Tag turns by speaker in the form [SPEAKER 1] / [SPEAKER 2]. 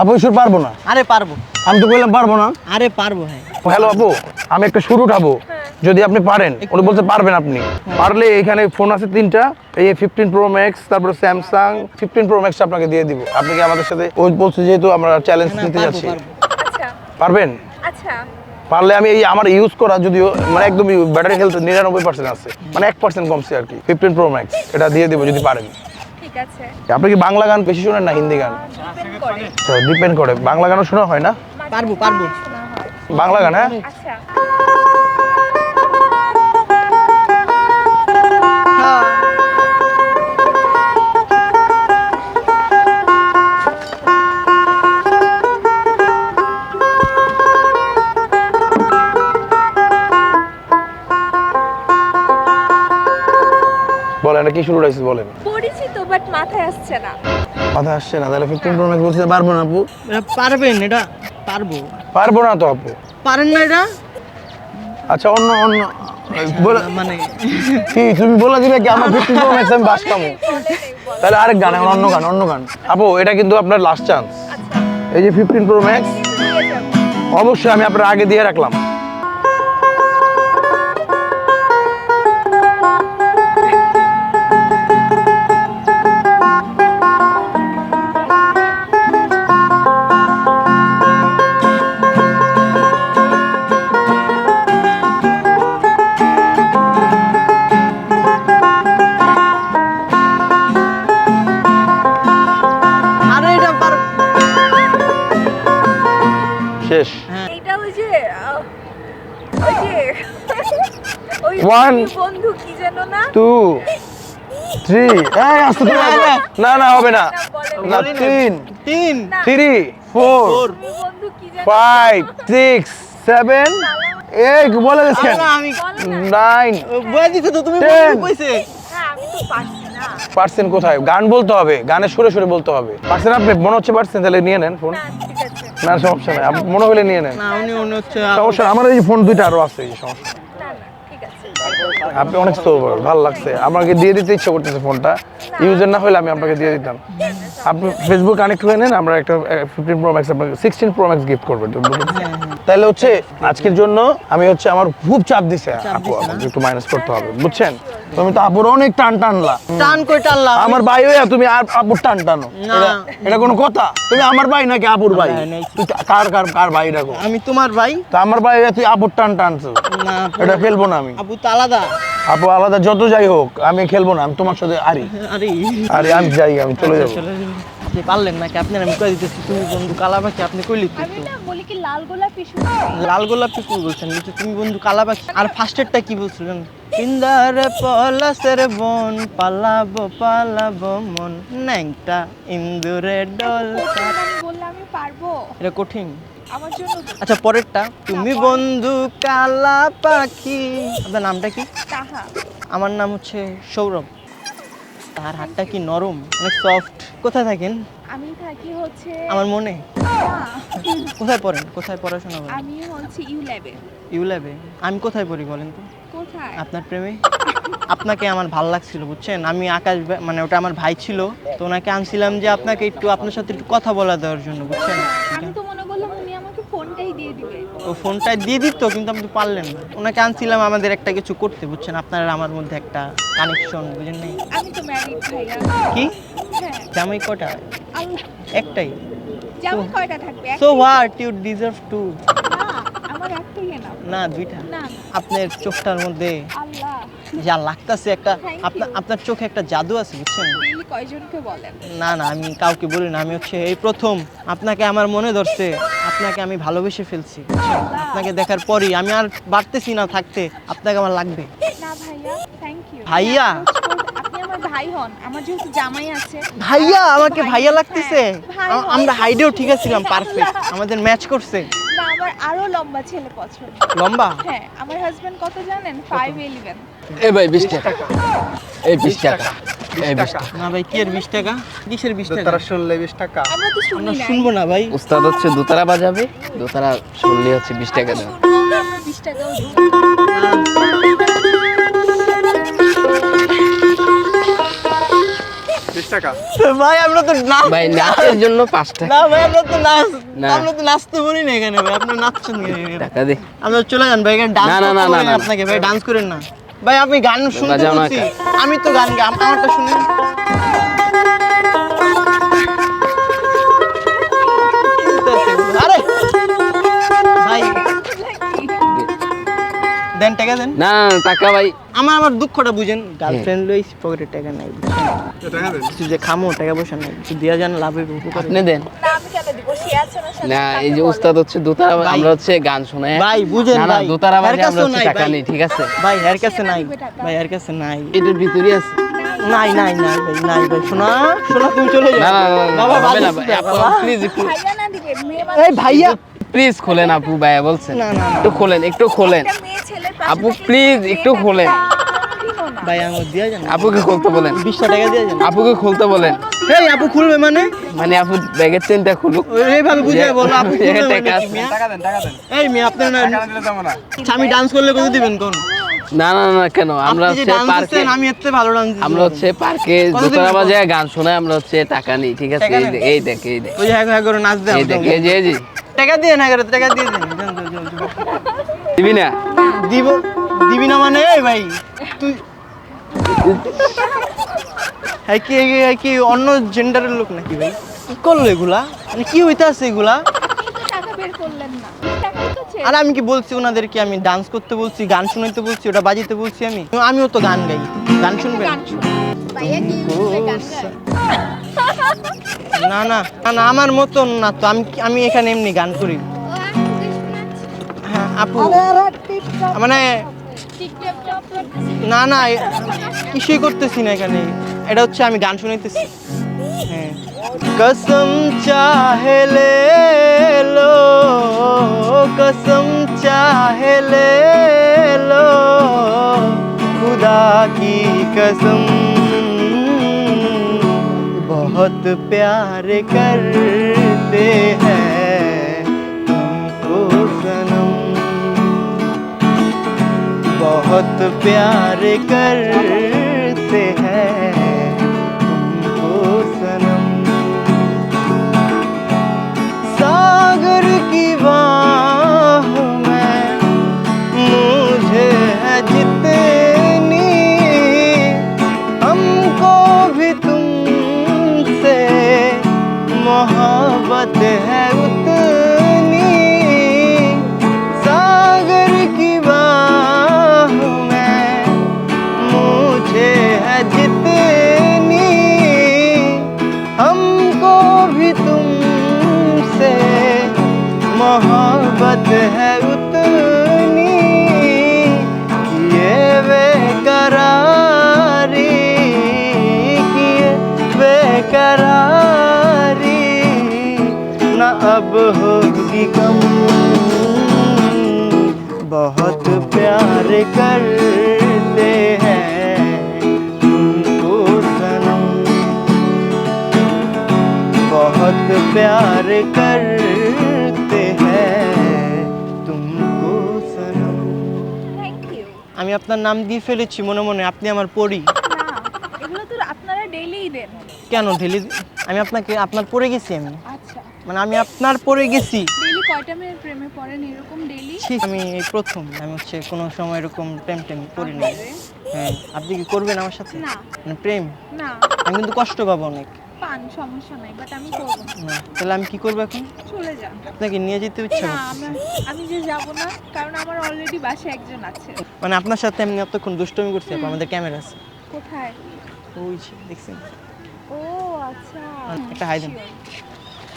[SPEAKER 1] আপু সুর পারব না।
[SPEAKER 2] আরে পারব।
[SPEAKER 1] আমি তো বললাম পারব না।
[SPEAKER 2] আরে পারব হ্যাঁ।
[SPEAKER 1] হ্যালো আপু আমি একটা সুর উঠাবো। যদি আপনি পারেন উনি বলতে পারবেন আপনি। পারলে এখানে ফোন আছে তিনটা এই ফিফটিন প্রো ম্যাক্স তারপরে স্যামসাং ফিফটিন প্রো ম্যাক্স আপনাকে দিয়ে দিব। আপনি কি আমাদের সাথে ওই বলছে যেহেতু আমরা চ্যালেঞ্জ নিতে যাচ্ছি।
[SPEAKER 3] আচ্ছা।
[SPEAKER 1] পারবেন?
[SPEAKER 3] আচ্ছা।
[SPEAKER 1] পারলে আমি এই আমার ইউজ করা যদিও মানে একদম ব্যাটারি হেলথ নিরানব্বই পার্সেন্ট আছে। মানে এক পার্সেন্ট কমছে আর কি ফিফটিন প্রো ম্যাক্স এটা দিয়ে দিব যদি পারেন।
[SPEAKER 3] আছে।
[SPEAKER 1] আপনি কি বাংলা গান বেশি শোনেন না হিন্দি গান?
[SPEAKER 3] ডিপেন্ড করে।
[SPEAKER 1] বাংলা গানও শোনা হয় না?
[SPEAKER 2] পারব পারব।
[SPEAKER 1] বাংলা গান হ্যাঁ?
[SPEAKER 3] আচ্ছা।
[SPEAKER 1] বলেন এটা কি শুরু হয়েছে বলেন?
[SPEAKER 3] পরিচিত বাট মাথায় আসছে না।
[SPEAKER 1] কথা আসছে না তাহলে ফিফটিন প্রো ম্যাক্স বলতে পারব না আপু?
[SPEAKER 2] পারবেন এটা পারব।
[SPEAKER 1] পারব না তো আপু।
[SPEAKER 2] পারেন না এটা?
[SPEAKER 1] আচ্ছা অন্য অন্য। বলে
[SPEAKER 2] মানে
[SPEAKER 1] কি তুমি বলে দিবে কি আমার ফিফটিন প্রো ম্যাক্স আমি বাস কামু তাহলে আরেক গান এখন অন্য গান অন্য গান। আপু এটা কিন্তু আপনার লাস্ট চান্স
[SPEAKER 3] আচ্ছা।
[SPEAKER 1] এই যে ফিফটিন প্রো ম্যাক্স অবশ্যই আমি আপনার আগে দিয়ে রাখলাম। শেষ।
[SPEAKER 2] হ্যাঁ।
[SPEAKER 3] এটা ওই যে ওই যে ওই বন্ধু কি যেন না?
[SPEAKER 1] টু থ্রি এই আসতে। না না হবে না। না তিন।
[SPEAKER 2] তিন।
[SPEAKER 3] Three four
[SPEAKER 1] five six seven এই বলে
[SPEAKER 2] আরে
[SPEAKER 1] দিচ্ছেন
[SPEAKER 2] না, আমি
[SPEAKER 3] বলো না।
[SPEAKER 1] নাইন
[SPEAKER 2] বলে দিছো তো তুমি. কইছে।
[SPEAKER 3] হ্যাঁ আমি তো পারছি না।
[SPEAKER 1] পার্সেন্ট কোথায়? গান বলতে হবে। গানে সুরে সুরে বলতে হবে। পার্সেন্ট আপনি? মনে হচ্ছে পার্সেন্ট তাহলে নিয়ে নেন ফোন।
[SPEAKER 3] না
[SPEAKER 1] সমস্যা নাই। আপনি মনে হলে নিয়ে নেন।
[SPEAKER 2] না উনি উনি হচ্ছে
[SPEAKER 1] সমস্যা আমার এই ফোন দুইটা আরও আছে এই সমস্যা। আপনি অনেক সোবার ভালো লাগছে। আমাকে দিয়ে দিতে ইচ্ছে করতেছে ফোনটা। ইউজার না হলে আমি আপনাকে দিয়ে দিতাম। আপনি ফেসবুক কানেক্ট হয়ে নেন আমরা একটা ফিফটিন প্রো ম্যাক্স আপনাকে সিক্সটিন প্রো ম্যাক্স গিফট করব। তাহলে হচ্ছে আজকের জন্য আমি হচ্ছে আমার খুব চাপ দিছে আপু আমাকে একটু মাইনাস করতে হবে বুঝছেন? তুমি তো আপুর অনেক টান টানলা।
[SPEAKER 2] টান কই টানলা?
[SPEAKER 1] আমার ভাই হইয়া তুমি আর আপুর টান টানো।
[SPEAKER 2] না।
[SPEAKER 1] এটা- কোনো কথা? তুমি আমার ভাই নাকি আপুর ভাই?
[SPEAKER 2] ভাই
[SPEAKER 1] তুই কার কার কার ভাই রাখো
[SPEAKER 2] আমি তোমার ভাই।
[SPEAKER 1] তো আমার ভাই হইয়া তুই আপুর টান টানছো।
[SPEAKER 2] না
[SPEAKER 1] এটা ফেলব না আমি।
[SPEAKER 2] আপু তো আলাদা।
[SPEAKER 1] আপু আলাদা যত যাই হোক আমি খেলব না আমি তোমার সাথে আরি।
[SPEAKER 2] আরে।
[SPEAKER 1] আরে আমি যাই আমি চলে যাব।
[SPEAKER 2] আপনি পারলেন নাকি? আপনার আমি কয়ে দিতেছি তুমি বন্ধু কালা পাখি আপনি কইলি
[SPEAKER 3] আমি না বলি কি লাল গোলাপি
[SPEAKER 2] লাল গোলাপি ফুল বলছেন? কিন্তু তুমি বন্ধু কালা পাখি আর ফার্স্টেরটা কি বলছিলেন? ইন্দার পলাশের বন পালাবো পালাবো মন ন্যাংটা ইন্দুরে ডল
[SPEAKER 3] আমি পারব।
[SPEAKER 2] এটা কঠিন।
[SPEAKER 3] আমার জন্য
[SPEAKER 2] আচ্ছা পরেরটা। তুমি বন্ধু কালা পাখি আপনার নামটা কি?
[SPEAKER 3] তাহা।
[SPEAKER 2] আমার নাম হচ্ছে সৌরভ। তার হাতটা কি নরম? অনেক সফট কোথায় থাকেন?
[SPEAKER 3] আমি থাকি হচ্ছে
[SPEAKER 2] আমার মনে। কোথায় পড়েন? কোথায় পড়াশোনা করেন?
[SPEAKER 3] আমি হচ্ছে ইউ ল্যাবে
[SPEAKER 2] ইউ ল্যাবে আমি কোথায় পড়ি বলেন তো?
[SPEAKER 3] কোথায়?
[SPEAKER 2] আপনার প্রেমে? আপনাকে আমার ভালো লাগছিল বুঝছেন? আমি আকাশ মানে ওটা আমার ভাই ছিল তো ওনাকে আনছিলাম যে আপনাকে একটু আপনার সাথে একটু কথা বলা দেওয়ার জন্য বুঝছেন?
[SPEAKER 3] আমি তো মনে ফোনটাই দিয়ে দিবে।
[SPEAKER 2] ও ফোনটা দিয়ে দিত কিন্তু আপনি পারলেন না। ওনাকে আনছিলাম আমাদের একটা কিছু করতে বুঝছেন? আপনার আর আমার মধ্যে একটা কানেকশন বুঝেন নাই?
[SPEAKER 3] আমি তো ম্যারিড ভাইয়া।
[SPEAKER 2] কি?
[SPEAKER 3] হ্যাঁ।
[SPEAKER 2] জামাই কটা একটাই।
[SPEAKER 3] যেমন কয়টা থাকবে?
[SPEAKER 2] So what you deserve to
[SPEAKER 3] না
[SPEAKER 2] দুইটা। আপনার চোখটার মধ্যে যা লাগতাছে একটা আপনার চোখে একটা জাদু আছে বুঝছেন?
[SPEAKER 3] কয়জনকে বলেন?
[SPEAKER 2] না না আমি কাউকে বলি না আমি হচ্ছে এই প্রথম। আপনাকে আমার মনে ধরছে আপনাকে আমি ভালোবেসে ফেলছি। আপনাকে দেখার পরই আমি আর বাড়তেছি না থাকতে আপনাকে আমার লাগবে।
[SPEAKER 3] না ভাইয়া থ্যাংক ইউ
[SPEAKER 2] ভাইয়া?
[SPEAKER 3] আপনি আমার ভাই হন আমার যেহেতু জামাই আছে।
[SPEAKER 2] ভাইয়া আমাকে ভাইয়া লাগতেছে।
[SPEAKER 3] হয়।
[SPEAKER 2] আমরা হাইডেও ঠিক আছিলাম। পারফেক্ট আমাদের ম্যাচ করছে।
[SPEAKER 3] না আমার আরও লম্বা ছেলে পছন্দ।
[SPEAKER 2] লম্বা?
[SPEAKER 3] হ্যাঁ আমার হাজবেন্ড কত জানেন?
[SPEAKER 4] এই ভাই বিশ টাকা। এই বিশ টাকা। এই বিশ টাকা।
[SPEAKER 2] না ভাই কি এর বিশ টাকা? কিসের বিশ টাকা?
[SPEAKER 1] তারা শুনলে বিশ টাকা।
[SPEAKER 3] আমরা তো শুনি না
[SPEAKER 2] শুনব না ভাই।
[SPEAKER 4] উস্তাদ হচ্ছে দোতারা বাজাবে দোতারা শুনলে হচ্ছে বিশ টাকা দেওয়া
[SPEAKER 3] বিশ টাকাও দিই।
[SPEAKER 1] বিশ
[SPEAKER 4] বিশ টাকা।
[SPEAKER 2] ভাই আমরা তো নাচ
[SPEAKER 5] ভাই নাচের জন্য টাকা।
[SPEAKER 2] না ভাই আমরা তো নাচ আমরা তো নাচতে বলি না এখানে ভাই আপনি নাচছেন
[SPEAKER 5] টাকা দে।
[SPEAKER 2] আমরা চলে যান ভাই এখানে ডান্স
[SPEAKER 5] না, না, না।
[SPEAKER 2] আপনাকে ভাই ডান্স করেন না। ভাই আপনি গান শুনতে বলছি। আমি তো গান গাই আম- আমারটা শুনেন। আরে! ভাই দেন টাকা দেন।
[SPEAKER 5] না না, টাকা ভাই।
[SPEAKER 2] আমার আমার দুঃখটা বুঝেন গার্লফ্রেন্ড লই পকেটে টাকা নাই।
[SPEAKER 4] টাকা দেন।
[SPEAKER 2] কিছু যে খামো টাকা পয়সা নাই। কিছু দেওয়া যান লাভে উপকার
[SPEAKER 5] আপনি দেন।
[SPEAKER 3] না
[SPEAKER 5] এই যে উস্তাদ হচ্ছে দোতারা। আমরা হচ্ছে গান শোনাই
[SPEAKER 2] ভাই, বুঝেন
[SPEAKER 5] না। দোতারা বাজে আমরা হচ্ছে টাকা নেই ঠিক আছে
[SPEAKER 2] ভাই এর কাছে নাই ভাই এর কাছে নাই
[SPEAKER 5] এটার ভিতরে আছে
[SPEAKER 2] নাই নাই নাই ভাই নাই ভাই শোনা শোনা তুমি চলে যাও বাবা
[SPEAKER 5] না। প্লিজ
[SPEAKER 2] এই ভাইয়া
[SPEAKER 5] প্লিজ খোলেন আপু ভাইয়া বলছেন
[SPEAKER 2] না, না, না।
[SPEAKER 5] একটু খোলেন একটু খোলেন আপু,
[SPEAKER 3] মেয়েটা
[SPEAKER 5] একটু খোলেন।
[SPEAKER 2] ভাই দিয়া যান
[SPEAKER 5] আপুকে খুলতে বলেন।
[SPEAKER 2] বিশটা টাকা দিয়া যান
[SPEAKER 5] আপুকে খুলতে বলেন।
[SPEAKER 2] এই আপু খুলবে মানে?
[SPEAKER 5] মানে আপু ব্যাগের চেনটা খুলুক।
[SPEAKER 2] এইভাবে বুঝিয়ে বলো আপু খুলবে
[SPEAKER 5] টাকা
[SPEAKER 2] মানে?
[SPEAKER 4] টাকা দেন টাকা দেন
[SPEAKER 2] এই আপনার না আমি ডান্স করলে কত দিবেন? কোন?
[SPEAKER 5] না না না কেন? আমরা হচ্ছে পার্কে
[SPEAKER 2] আমি এত ভালো ডান্স
[SPEAKER 5] আমরা হচ্ছে পার্কে গান শোনাই আমরা হচ্ছে টাকা নিই ঠিক আছে? এই দেখ এই দেখ।
[SPEAKER 2] ওই হ্যাঁ হ্যাঁ করে নাচ দেন
[SPEAKER 5] এই দেখ এই যে এই যে।
[SPEAKER 2] টাকা দিয়ে না করে টাকা দিয়ে দেন।
[SPEAKER 5] দিবি না?
[SPEAKER 2] দিব দিবি না মানে? এই ভাই তুই হ্যাঁ কি হ্যাঁ কি অন্য জেন্ডারের লোক নাকি ভাই? কি করল এগুলা? মানে কি হইতে আছে এগুলা? আর আমি কি বলছি ওনাদেরকে আমি ডান্স করতে বলছি গান শুনাইতে বলছি ওটা বাজিতে বলছি আমি? আমিও তো গান গাই। গান শুনবেন না? না না না আমার মতন না তো আমি আমি এখানে এমনি গান করি।
[SPEAKER 3] শোনাচ্ছে।
[SPEAKER 2] হ্যাঁ আপু। মানে না না এ- কিছুই করতেছি না এখানে এটা হচ্ছে আমি গান শুনাইতেছি হ্যাঁ कसम चाहे ले लो कसम चाहे ले लो खुदा की कसम बहुत प्यार करते हैं बहुत प्यार करते हैं। करते हैं तुमको सनम बहुत प्यार करते हैं तुमको सनम
[SPEAKER 3] থ্যাংক ইউ
[SPEAKER 2] আমি আপনার নাম দিয়ে ফেলেছি মনে মনে আপনি আমার পড়ি
[SPEAKER 3] না এগুলো তো আপনারা ডেইলিই দেন
[SPEAKER 2] কেন ঢেলি আমি আপনাকে আপনার পড়ে গেছি আমি
[SPEAKER 3] আচ্ছা
[SPEAKER 2] মানে আমি আপনার পড়ে গেছি
[SPEAKER 3] ডেইলি কয়টা মেয়ের প্রেমে পড়েন এরকম ডেইলি
[SPEAKER 2] আমি এই প্রথম। আমি হচ্ছে কোনো সময় এরকম প্রেম টেম করি না হ্যাঁ আপনি কি করবেন আমার সাথে?
[SPEAKER 3] না।
[SPEAKER 2] মানে প্রেম?
[SPEAKER 3] না।
[SPEAKER 2] আমি কিন্তু কষ্ট পাবো অনেক।
[SPEAKER 3] পান সমস্যা নাই বাট আমি করব। না
[SPEAKER 2] তাহলে আমি কি করব এখন?
[SPEAKER 3] চলে যান।
[SPEAKER 2] আপনাকে নিয়ে যেতে ইচ্ছা
[SPEAKER 3] না আমি যে যাব না কারণ আমার অলরেডি বাসায় একজন আছে।
[SPEAKER 2] মানে আপনার সাথে আমি এতক্ষণ দুষ্টমি করছি আমাদের ক্যামেরা আছে।
[SPEAKER 3] কোথায়?
[SPEAKER 2] ওই দেখছেন?
[SPEAKER 3] ও আচ্ছা।
[SPEAKER 2] একটা হাই দেন।